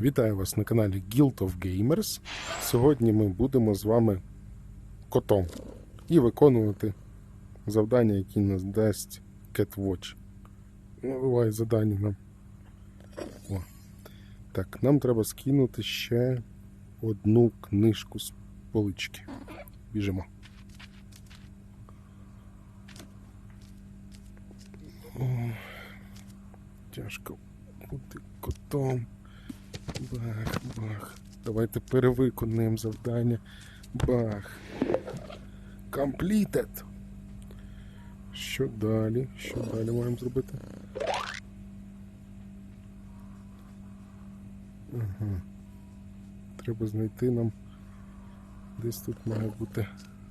Вітаю вас на каналі Guild of Gamers. Сьогодні ми будемо з вами котом і виконувати завдання, які нас дасть CatWatch. Ну, буває завдання нам. О. Так, нам треба скинути ще одну книжку з полички. Біжимо. О, тяжко бути котом. Бах, бах. Давайте перевиконуємо завдання. Бах. Completed. Що далі? Що далі маємо зробити? Ага. Треба знайти нам. Десь тут має бути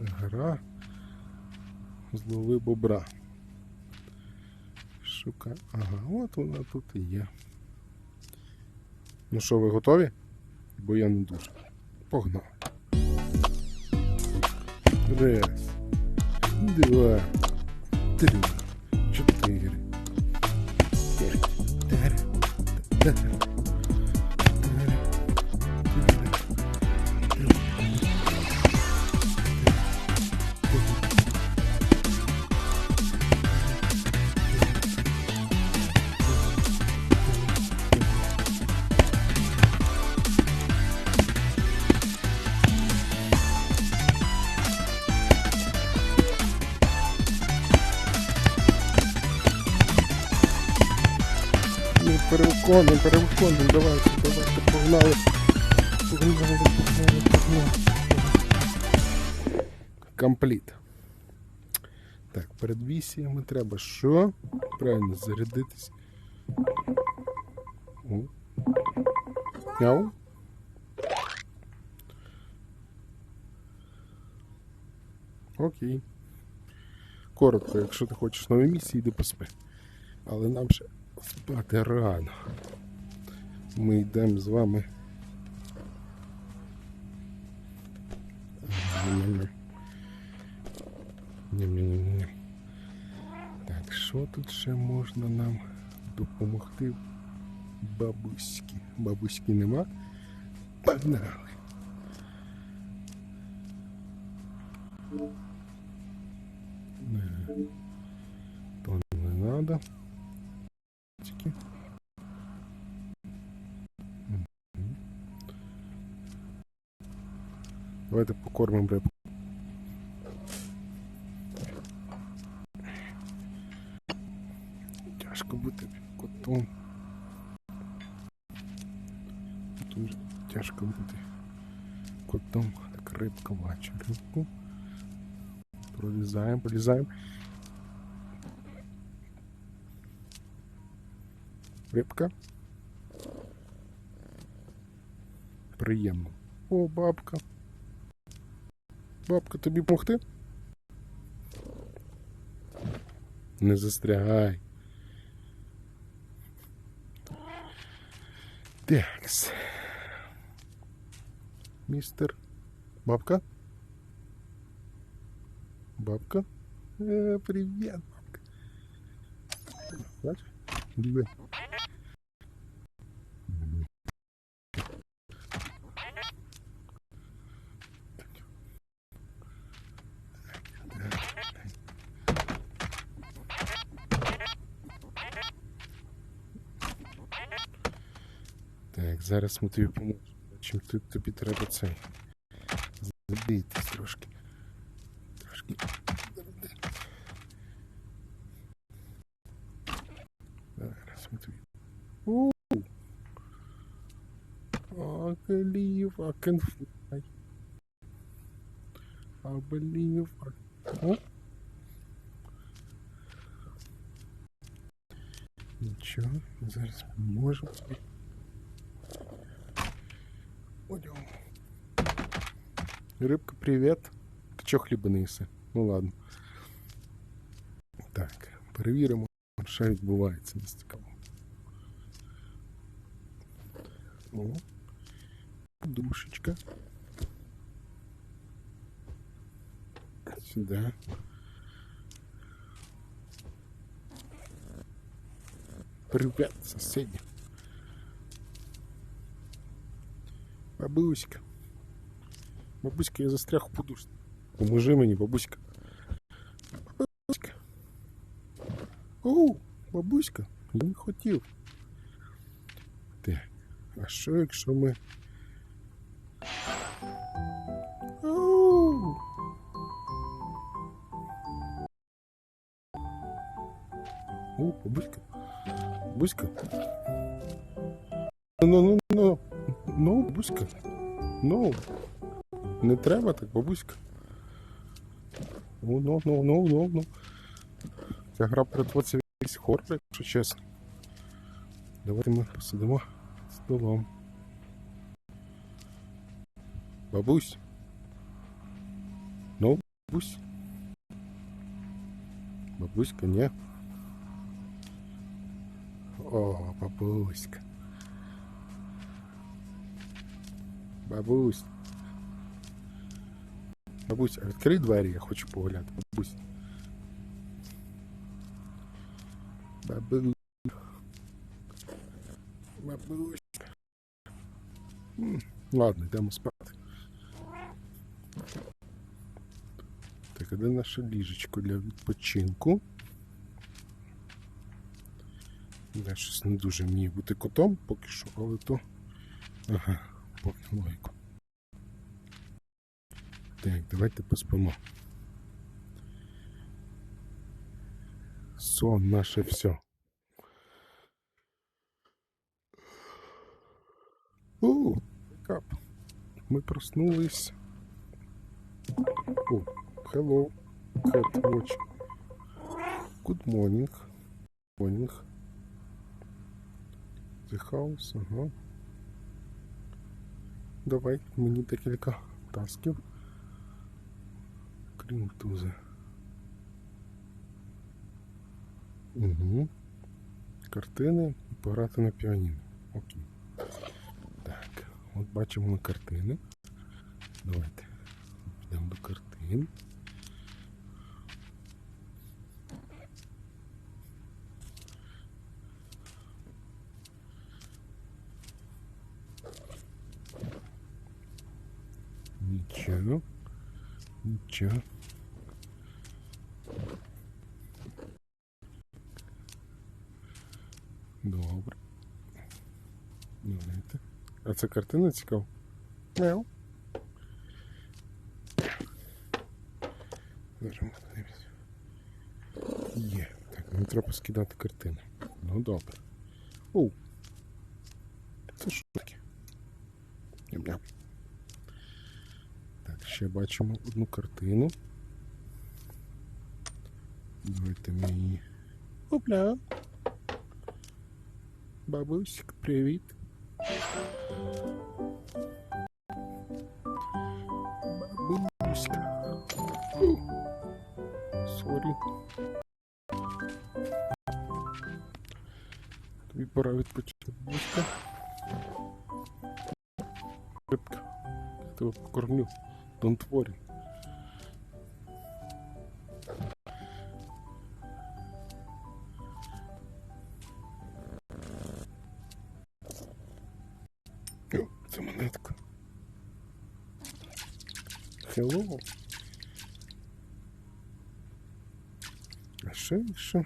гра. Злови бобра. Шука. Ага, от вона тут і є. Ну що, ви готові? Бо я не дуже. Погнали. Раз. Два. Три. Чотири. П'ять. Перевиконуємо, перевиконуємо, давайте, давайте, погнали. Погнали, погнали, погнали. Компліт. Так, перед місіями треба що? Правильно, зарядитись. О. Мяу. Окей. Коротко, якщо ти хочеш нові місії, йди поспи. Але нам ще спати рано. Ми йдемо з вами. Так, що тут ще можна нам допомогти? Бабуськи. Бабуськи нема. Погнали. Не. То не надо. Тільки. Мгм. Давайте покормимо рибку. Тяжко бути котом. Дуже тяжко бути котом. Так рибка бачу рибку. Пролізаємо, пролізаємо. Рибка. Приємно. О, бабка. Бабка, тобі помогти? Не застрягай. Такс. Містер. Бабка? Бабка? Э, привет, бабка. Диви. Так, зараз ми тобі поможемо. Чим тут тобі треба цей. Забійтесь трошки. Трошки. Зараз ми тобі. У. I believe I can fly. I believe I... О? Нічого, зараз ми можемо собі. Пойдем. Рыбка, привет. Ти чого хліба не їси? Ну ладно. Так, перевіримо, що відбувається десь цікаво. О, душечка. Сюда. Привет, соседи. Бабуська. Бабуська, я застряг у подушці. Поможи мені, бабуська. Бабуська. Оу, бабуська, я не хотів. Так, а що якщо ми. Оу. О, бабуська. Бабуська. Ну, ну, ну, ну, бабуська. Ну. Не треба так, бабуська. Ну, ну, ну, ну, ну, ну. Ця гра перетвориться в якийсь хоррор, якщо чесно. Давайте ми посидимо з столом. Бабусь. Ну, бабусь. Бабуська, ні. О, бабуська. Бабусь. Бабусь, відкрий двері, я хочу погуляти. Бабусь. Бабусь. Бабусь. Ладно, йдемо спати. Так, а де наше ліжечко для відпочинку? Я щось не дуже вмію бути котом поки що, але то. Ага, поки логіку. Так, давайте поспимо. Сон наше все. О, кап. Ми проснулись. О, hello, cat watch. Good morning. Morning. The house, ага. Давай, мені декілька тасків. Крім тузи. Угу. Картини і пограти на піаніно. Окей. Так, от бачимо на картини. Давайте підемо до картин. Нічого. Нічого. Добре. Давайте. А це картина цікава? Мяу. Є. Так, мені треба скидати картини. Ну добре. Оу. Це що таке? Ням-ням. Ще бачимо одну картину. Давайте ми її. Опля. Бабусик, привіт. Бабуська. Сорі. Тобі пора відпочити, бабуська. Рибка. Я тебе покормлю. Don't worry. О, це монетка. Hello. А що, що?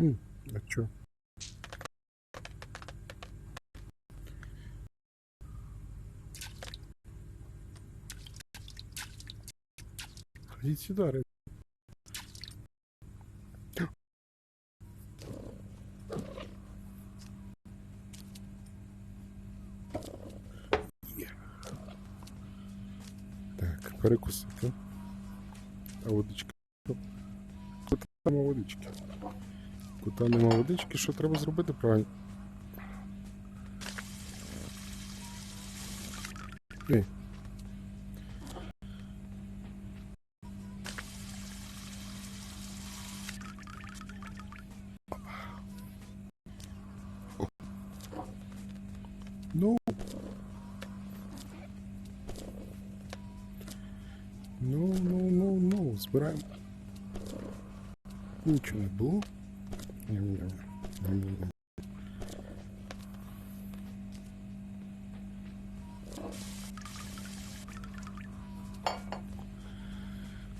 М, А чё? Ходите сюда, ребят. Є. Так, перекусити. А водичка. Кута нема водички. Кута нема водички, що треба зробити правильно? О. Ну. Ну, ну, ну, ну, збираємо. Нічого не було.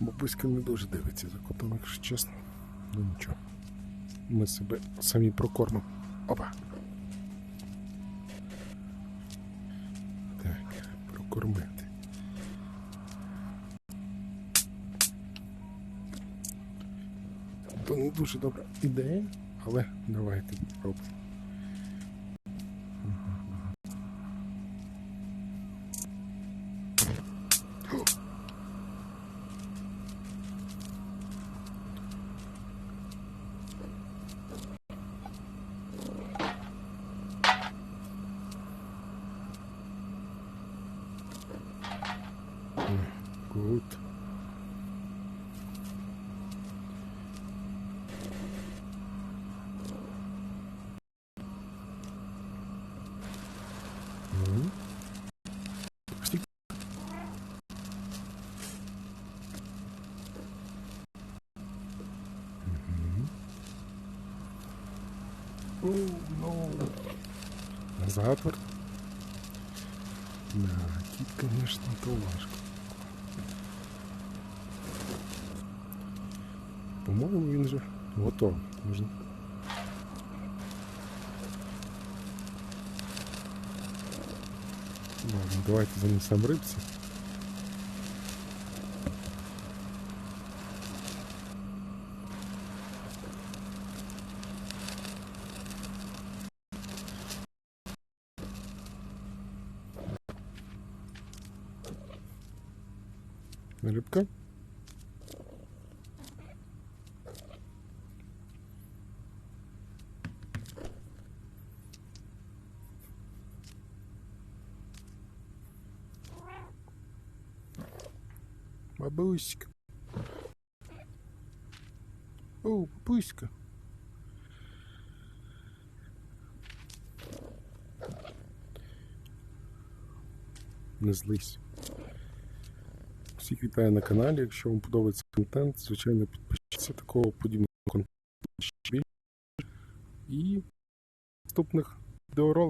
Бабуська не дуже дивиться за котом, якщо чесно. Ну нічого. Ми себе самі прокормимо. Опа. Так, прокормити. То не дуже добра ідея, але давайте спробуємо. Назад. вер- Да, кит, конечно, то важко. По-моєму, він же готовий. Можна. Ладно, давайте занесемо рибці. Рибка? Бабуська. О, бабуська. Не злись. Всіх вітаю на каналі. Якщо вам подобається контент, звичайно, підпишіться такого подібного контенту. І наступних відеороликів.